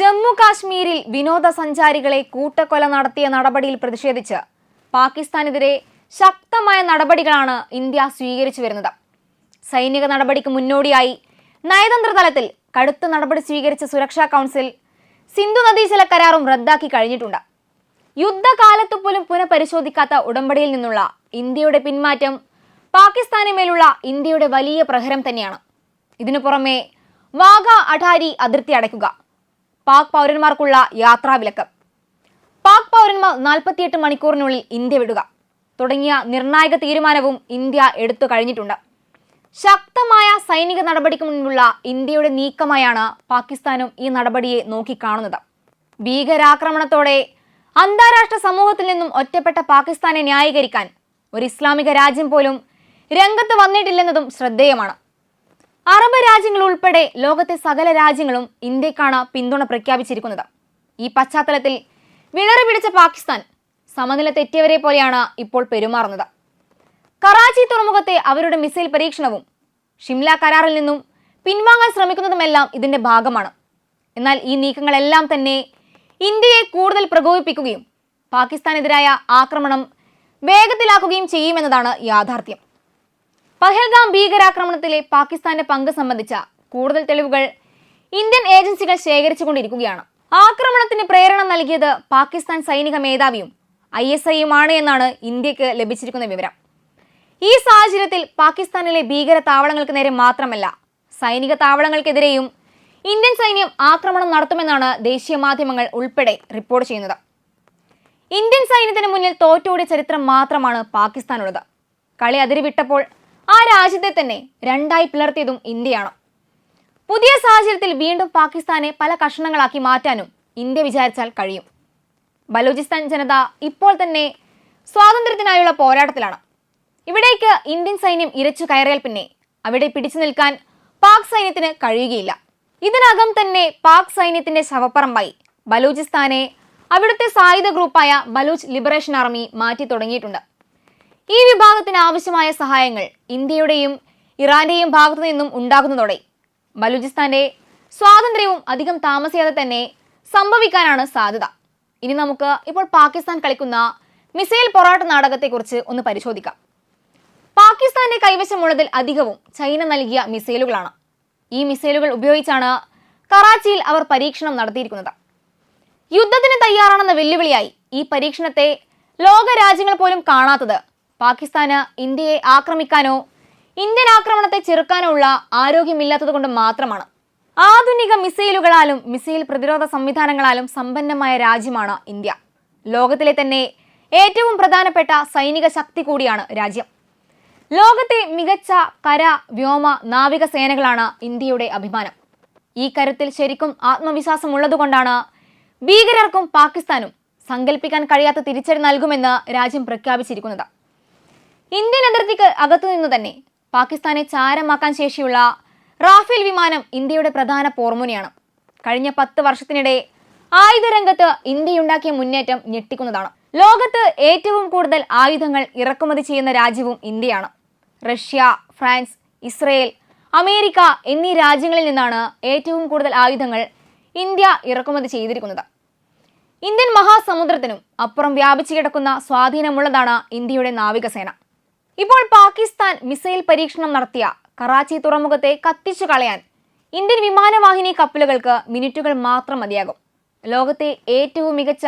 ജമ്മു കാശ്മീരിൽ വിനോദസഞ്ചാരികളെ കൂട്ടക്കൊല നടത്തിയ നടപടിയിൽ പ്രതിഷേധിച്ച് പാകിസ്ഥാനെതിരെ ശക്തമായ നടപടികളാണ് ഇന്ത്യ സ്വീകരിച്ചു വരുന്നത്. സൈനിക നടപടിക്ക് മുന്നോടിയായി നയതന്ത്ര തലത്തിൽ കടുത്ത നടപടി സ്വീകരിച്ച സുരക്ഷാ കൗൺസിൽ സിന്ധു നദീജല കരാറും റദ്ദാക്കി കഴിഞ്ഞിട്ടുണ്ട്. യുദ്ധകാലത്ത് പോലും പുനഃപരിശോധിക്കാത്ത ഉടമ്പടിയിൽ നിന്നുള്ള ഇന്ത്യയുടെ പിന്മാറ്റം പാകിസ്ഥാന് മേലുള്ള ഇന്ത്യയുടെ വലിയ പ്രഹരം തന്നെയാണ്. ഇതിനു പുറമെ വാഗ അഠാരി അതിർത്തി അടയ്ക്കുക. പാക് പൗരന്മാർക്കുള്ള യാത്രാ വിലക്ക് പാക് പൗരന്മാർ നാൽപ്പത്തിയെട്ട് മണിക്കൂറിനുള്ളിൽ ഇന്ത്യ വിടുക. തുടങ്ങിയ നിർണായക തീരുമാനവും ഇന്ത്യ എടുത്തു കഴിഞ്ഞിട്ടുണ്ട്. ശക്തമായ സൈനിക നടപടിക്ക് മുൻപുള്ള ഇന്ത്യയുടെ നീക്കമായാണ് പാകിസ്ഥാനും ഈ നടപടിയെ നോക്കിക്കാണുന്നത്. ഭീകരാക്രമണത്തോടെ അന്താരാഷ്ട്ര സമൂഹത്തിൽ നിന്നും ഒറ്റപ്പെട്ട പാകിസ്ഥാനെ ന്യായീകരിക്കാൻ ഒരു ഇസ്ലാമിക രാജ്യം പോലും രംഗത്ത് വന്നിട്ടില്ലെന്നതും ശ്രദ്ധേയമാണ്. അറബ് രാജ്യങ്ങൾ ഉൾപ്പെടെ ലോകത്തെ സകല രാജ്യങ്ങളും ഇന്ത്യക്കാണ് പിന്തുണ പ്രഖ്യാപിച്ചിരിക്കുന്നത്. ഈ പശ്ചാത്തലത്തിൽ വിളറി പിടിച്ച പാകിസ്ഥാൻ സമനില തെറ്റിയവരെ പോലെയാണ് ഇപ്പോൾ പെരുമാറുന്നത്. കറാച്ചി തുറമുഖത്തെ അവരുടെ മിസൈൽ പരീക്ഷണവും ഷിംല കരാറിൽ നിന്നും പിൻവാങ്ങാൻ ശ്രമിക്കുന്നതുമെല്ലാം ഇതിന്റെ ഭാഗമാണ്. എന്നാൽ ഈ നീക്കങ്ങളെല്ലാം തന്നെ ഇന്ത്യയെ കൂടുതൽ പ്രകോപിപ്പിക്കുകയും പാകിസ്ഥാനെതിരായ ആക്രമണം വേഗത്തിലാക്കുകയും ചെയ്യുമെന്നതാണ് യാഥാർത്ഥ്യം. പഹൽഗാം ഭീകരാക്രമണത്തിലെ പാകിസ്ഥാന്റെ പങ്ക് സംബന്ധിച്ച കൂടുതൽ തെളിവുകൾ ഇന്ത്യൻ ഏജൻസികൾ ശേഖരിച്ചുകൊണ്ടിരിക്കുകയാണ്. ആക്രമണത്തിന് പ്രേരണ നൽകിയത് പാകിസ്ഥാൻ സൈനിക മേധാവിയും ഐ എസ് ഐയുമാണ് എന്നാണ് ഇന്ത്യയ്ക്ക് ലഭിച്ചിരിക്കുന്ന വിവരം. ഈ സാഹചര്യത്തിൽ പാകിസ്ഥാനിലെ ഭീകര താവളങ്ങൾക്ക് നേരെ മാത്രമല്ല സൈനിക താവളങ്ങൾക്കെതിരെയും ഇന്ത്യൻ സൈന്യം ആക്രമണം നടത്തുമെന്നാണ് ദേശീയ മാധ്യമങ്ങൾ ഉൾപ്പെടെ റിപ്പോർട്ട് ചെയ്യുന്നത്. ഇന്ത്യൻ സൈന്യത്തിന് മുന്നിൽ തോറ്റോടിയ ചരിത്രം മാത്രമാണ് പാകിസ്ഥാനുള്ളത്. കളി അതിരുവിട്ടപ്പോൾ ആ രാജ്യത്തെ തന്നെ രണ്ടായി പിളർത്തിയതും ഇന്ത്യയാണ്. പുതിയ സാഹചര്യത്തിൽ വീണ്ടും പാകിസ്ഥാനെ പല കഷണങ്ങളാക്കി മാറ്റാനും ഇന്ത്യ വിചാരിച്ചാൽ കഴിയും. ബലൂചിസ്ഥാൻ ജനത ഇപ്പോൾ തന്നെ സ്വാതന്ത്ര്യത്തിനായുള്ള പോരാട്ടത്തിലാണ്. ഇവിടേക്ക് ഇന്ത്യൻ സൈന്യം ഇരച്ചു കയറിയാൽ പിന്നെ അവിടെ പിടിച്ചു നിൽക്കാൻ പാക് സൈന്യത്തിന് കഴിയുകയില്ല. ഇതിനകം തന്നെ പാക് സൈന്യത്തിന്റെ ശവപ്പറമ്പായി ബലൂചിസ്ഥാനെ അവിടുത്തെ സായുധ ഗ്രൂപ്പായ ബലൂച്ച് ലിബറേഷൻ ആർമി മാറ്റി തുടങ്ങിയിട്ടുണ്ട്. ഈ വിഭാഗത്തിന് ആവശ്യമായ സഹായങ്ങൾ ഇന്ത്യയുടെയും ഇറാന്റെയും ഭാഗത്തു നിന്നും ഉണ്ടാകുന്നതോടെ ബലൂചിസ്ഥാന്റെ സ്വാതന്ത്ര്യവും അധികം താമസിയാതെ തന്നെ സംഭവിക്കാനാണ് സാധ്യത. ഇനി നമുക്ക് ഇപ്പോൾ പാകിസ്ഥാൻ കളിക്കുന്ന മിസൈൽ പൊറാട്ട നാടകത്തെക്കുറിച്ച് ഒന്ന് പരിശോധിക്കാം. പാകിസ്ഥാന്റെ കൈവശമുള്ളതിൽ അധികവും ചൈന നൽകിയ മിസൈലുകളാണ്. ഈ മിസൈലുകൾ ഉപയോഗിച്ചാണ് കറാച്ചിയിൽ അവർ പരീക്ഷണം നടത്തിയിരിക്കുന്നത്. യുദ്ധത്തിന് തയ്യാറാണെന്ന വെല്ലുവിളിയായി ഈ പരീക്ഷണത്തെ ലോകരാജ്യങ്ങൾ പോലും കാണാത്തത് പാകിസ്ഥാന് ഇന്ത്യയെ ആക്രമിക്കാനോ ഇന്ത്യൻ ആക്രമണത്തെ ചെറുക്കാനോ ഉള്ള ആരോഗ്യമില്ലാത്തത് കൊണ്ട് മാത്രമാണ്. ആധുനിക മിസൈലുകളാലും മിസൈൽ പ്രതിരോധ സംവിധാനങ്ങളാലും സമ്പന്നമായ രാജ്യമാണ് ഇന്ത്യ. ലോകത്തിലെ തന്നെ ഏറ്റവും പ്രധാനപ്പെട്ട സൈനിക ശക്തി കൂടിയാണ് രാജ്യം. ലോകത്തെ മികച്ച കര വ്യോമ നാവിക സേനകളാണ് ഇന്ത്യയുടെ അഭിമാനം. ഈ കരുത്തിൽ ശരിക്കും ആത്മവിശ്വാസം ഉള്ളതുകൊണ്ടാണ് ഭീകരർക്കും പാകിസ്ഥാനും സങ്കല്പിക്കാൻ കഴിയാത്ത തിരിച്ചടി നൽകുമെന്ന് രാജ്യം പ്രഖ്യാപിച്ചിരിക്കുന്നത്. ഇന്ത്യൻ അതിർത്തിക്ക് അകത്തുനിന്ന് തന്നെ പാകിസ്ഥാനെ ചാരമാക്കാൻ ശേഷിയുള്ള റാഫേൽ വിമാനം ഇന്ത്യയുടെ പ്രധാന പോർമുനയാണ്. കഴിഞ്ഞ പത്ത് വർഷത്തിനിടെ ആയുധരംഗത്ത് ഇന്ത്യയുണ്ടാക്കിയ മുന്നേറ്റം ഞെട്ടിക്കുന്നതാണ്. ലോകത്ത് ഏറ്റവും കൂടുതൽ ആയുധങ്ങൾ ഇറക്കുമതി ചെയ്യുന്ന രാജ്യവും ഇന്ത്യയാണ്. റഷ്യ ഫ്രാൻസ് ഇസ്രയേൽ അമേരിക്ക എന്നീ രാജ്യങ്ങളിൽ നിന്നാണ് ഏറ്റവും കൂടുതൽ ആയുധങ്ങൾ ഇന്ത്യ ഇറക്കുമതി ചെയ്തിരിക്കുന്നത്. ഇന്ത്യൻ മഹാസമുദ്രത്തിനും അപ്പുറം വ്യാപിച്ചു കിടക്കുന്ന സ്വാധീനമുള്ളതാണ് ഇന്ത്യയുടെ നാവികസേന. ഇപ്പോൾ പാകിസ്ഥാൻ മിസൈൽ പരീക്ഷണം നടത്തിയ കറാച്ചി തുറമുഖത്തെ കത്തിച്ചു കളയാൻ ഇന്ത്യൻ വിമാനവാഹിനി കപ്പലുകൾക്ക് മിനിറ്റുകൾ മാത്രം മതിയാകും. ലോകത്തെ ഏറ്റവും മികച്ച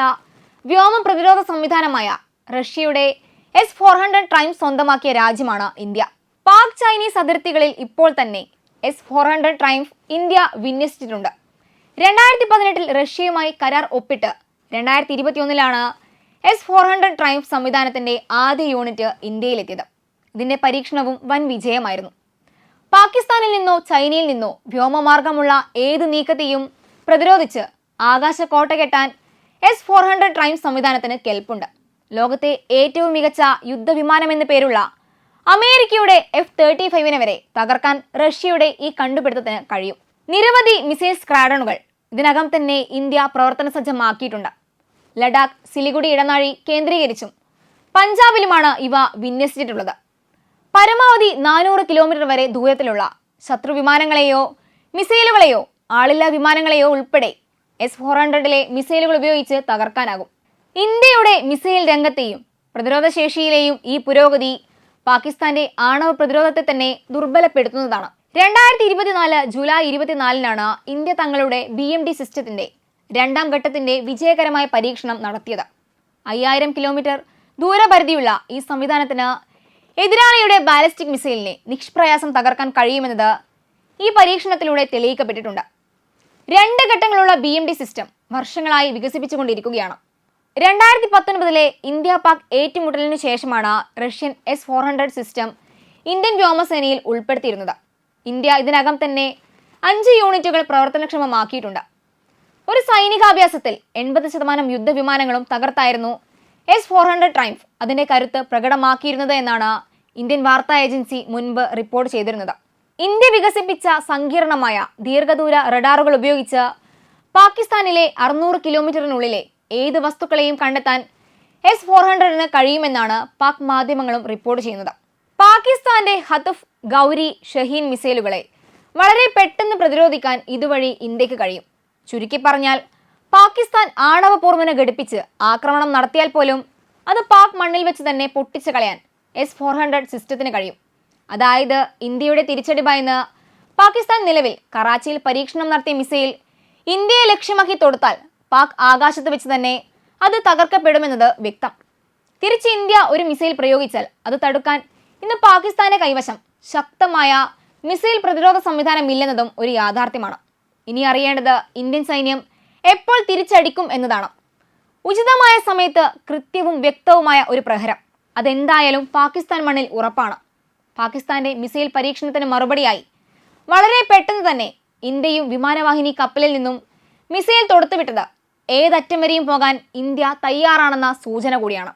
വ്യോമ പ്രതിരോധ സംവിധാനമായ റഷ്യയുടെ എസ് ഫോർ ഹൺഡ്രഡ് ട്രൈം സ്വന്തമാക്കിയ രാജ്യമാണ് ഇന്ത്യ. പാക് ചൈനീസ് അതിർത്തികളിൽ ഇപ്പോൾ തന്നെ S four hundred triumph India വിന്യസിച്ചിട്ടുണ്ട്. രണ്ടായിരത്തി പതിനെട്ടിൽ റഷ്യയുമായി കരാർ ഒപ്പിട്ട് രണ്ടായിരത്തി ഇരുപത്തിയൊന്നിലാണ് എസ് ഫോർ ഹൺഡ്രഡ് ട്രൈംഫ് സംവിധാനത്തിന്റെ ആദ്യ യൂണിറ്റ് ഇന്ത്യയിലെത്തിയത്. ഇതിന്റെ പരീക്ഷണവും വൻ വിജയമായിരുന്നു. പാകിസ്ഥാനിൽ നിന്നോ ചൈനയിൽ നിന്നോ വ്യോമമാർഗമുള്ള ഏത് നീക്കത്തെയും പ്രതിരോധിച്ച് ആകാശ കോട്ട കെട്ടാൻ എസ് ഫോർ ഹൺഡ്രഡ് ട്രൈം സംവിധാനത്തിന് കെൽപ്പുണ്ട്. ലോകത്തെ ഏറ്റവും മികച്ച യുദ്ധവിമാനം എന്ന പേരുള്ള അമേരിക്കയുടെ എഫ് തേർട്ടി ഫൈവിനെ വരെ തകർക്കാൻ റഷ്യയുടെ ഈ കണ്ടുപിടുത്തത്തിന് കഴിയും. നിരവധി മിസൈൽ സ്ക്വാഡണുകൾ ഇതിനകം തന്നെ ഇന്ത്യ പ്രവർത്തന സജ്ജമാക്കിയിട്ടുണ്ട്. ലഡാക്ക് സിലിഗുഡി ഇടനാഴി കേന്ദ്രീകരിച്ചും പഞ്ചാബിലുമാണ് ഇവ വിന്യസിച്ചിട്ടുള്ളത്. പരമാവധി നാനൂറ് കിലോമീറ്റർ വരെ ദൂരത്തിലുള്ള ശത്രു വിമാനങ്ങളെയോ മിസൈലുകളെയോ ആളില്ലാ വിമാനങ്ങളെയോ ഉൾപ്പെടെ എസ് ഫോർ ഹൺഡ്രഡിലെ മിസൈലുകൾ ഉപയോഗിച്ച് തകർക്കാനാകും. ഇന്ത്യയുടെ മിസൈൽ രംഗത്തെയും പ്രതിരോധ ശേഷിയിലെയും ഈ പുരോഗതി പാകിസ്ഥാന്റെ ആണവ പ്രതിരോധത്തെ തന്നെ ദുർബലപ്പെടുത്തുന്നതാണ്. രണ്ടായിരത്തി ഇരുപത്തിനാല് ജൂലൈ ഇരുപത്തിനാലിനാണ് ഇന്ത്യ തങ്ങളുടെ ബി എം ഡി സിസ്റ്റത്തിന്റെ രണ്ടാം ഘട്ടത്തിന്റെ വിജയകരമായ പരീക്ഷണം നടത്തിയത്. അയ്യായിരം കിലോമീറ്റർ ദൂരപരിധിയുള്ള ഈ സംവിധാനത്തിന് എതിരാളിയുടെ ബാലിസ്റ്റിക് മിസൈലിനെ നിഷ്പ്രയാസം തകർക്കാൻ കഴിയുമെന്നത് ഈ പരീക്ഷണത്തിലൂടെ തെളിയിക്കപ്പെട്ടിട്ടുണ്ട്. രണ്ട് ഘട്ടങ്ങളുള്ള ബി എം ഡി സിസ്റ്റം വർഷങ്ങളായി വികസിപ്പിച്ചുകൊണ്ടിരിക്കുകയാണ്. രണ്ടായിരത്തി പത്തൊൻപതിലെ ഇന്ത്യ പാക് ഏറ്റുമുട്ടലിനു ശേഷമാണ് Russian S four hundred system Indian വ്യോമസേനയിൽ ഉൾപ്പെടുത്തിയിരുന്നത്. ഇന്ത്യ ഇതിനകം തന്നെ അഞ്ച് യൂണിറ്റുകൾ പ്രവർത്തനക്ഷമമാക്കിയിട്ടുണ്ട്. ഒരു സൈനികാഭ്യാസത്തിൽ എൺപത് ശതമാനം യുദ്ധവിമാനങ്ങളും തകർത്തായിരുന്നു എസ് ഫോർ ഹൺഡ്രഡ് ട്രൈംഫ് അതിന്റെ കരുത്ത് പ്രകടമാക്കിയിരുന്നത് എന്നാണ് ഇന്ത്യൻ വാർത്താ ഏജൻസി മുൻപ് റിപ്പോർട്ട് ചെയ്തിരുന്നത്. ഇന്ത്യ വികസിപ്പിച്ച സങ്കീർണമായ ദീർഘദൂര റഡാറുകൾ ഉപയോഗിച്ച് പാകിസ്ഥാനിലെ അറുന്നൂറ് കിലോമീറ്ററിനുള്ളിലെ ഏത് വസ്തുക്കളെയും കണ്ടെത്താൻ എസ് ഫോർ ഹൺഡ്രഡിന് കഴിയുമെന്നാണ് പാക് മാധ്യമങ്ങളും റിപ്പോർട്ട് ചെയ്യുന്നത്. പാകിസ്ഥാന്റെ ഹതുഫ് ഗൗരി ഷഹീൻ മിസൈലുകളെ വളരെ പെട്ടെന്ന് പ്രതിരോധിക്കാൻ ഇതുവഴി ഇന്ത്യയ്ക്ക് കഴിയും. ചുരുക്കി പറഞ്ഞാൽ പാകിസ്ഥാൻ ആണവ പൂർവന ഘടിപ്പിച്ച് ആക്രമണം നടത്തിയാൽ പോലും അത് പാക് മണ്ണിൽ വെച്ച് തന്നെ പൊട്ടിച്ചു കളയാൻ എസ് ഫോർ ഹൺഡ്രഡ് സിസ്റ്റത്തിന് കഴിയും. അതായത് ഇന്ത്യയുടെ തിരിച്ചടി പാകിസ്ഥാൻ നിലവിൽ കറാച്ചിയിൽ പരീക്ഷണം നടത്തിയ മിസൈൽ ഇന്ത്യയെ ലക്ഷ്യമാക്കി തൊടുത്താൽ പാക് ആകാശത്ത് വെച്ച് തന്നെ അത് തകർക്കപ്പെടുമെന്നത് വ്യക്തം. തിരിച്ച് ഇന്ത്യ ഒരു മിസൈൽ പ്രയോഗിച്ചാൽ അത് തടുക്കാൻ ഇന്ന് പാകിസ്ഥാന്റെ കൈവശം ശക്തമായ മിസൈൽ പ്രതിരോധ സംവിധാനം ഇല്ലെന്നതും ഒരു യാഥാർത്ഥ്യമാണ്. ഇനി അറിയേണ്ടത് ഇന്ത്യൻ സൈന്യം എപ്പോൾ തിരിച്ചടിക്കും എന്നതാണ്. ഉചിതമായ സമയത്ത് കൃത്യവും വ്യക്തവുമായ ഒരു പ്രഹരം. അതെന്തായാലും പാകിസ്ഥാൻ മണ്ണിൽ ഉറപ്പാണ്. പാകിസ്ഥാന്റെ മിസൈൽ പരീക്ഷണത്തിന് മറുപടിയായി. വളരെ പെട്ടെന്ന് തന്നെ ഇന്ത്യയും വിമാനവാഹിനി കപ്പലിൽ നിന്നും മിസൈൽ തൊടുത്തുവിട്ടത്. ഏതറ്റം വരെയും പോകാൻ ഇന്ത്യ തയ്യാറാണെന്ന സൂചന കൂടിയാണ്.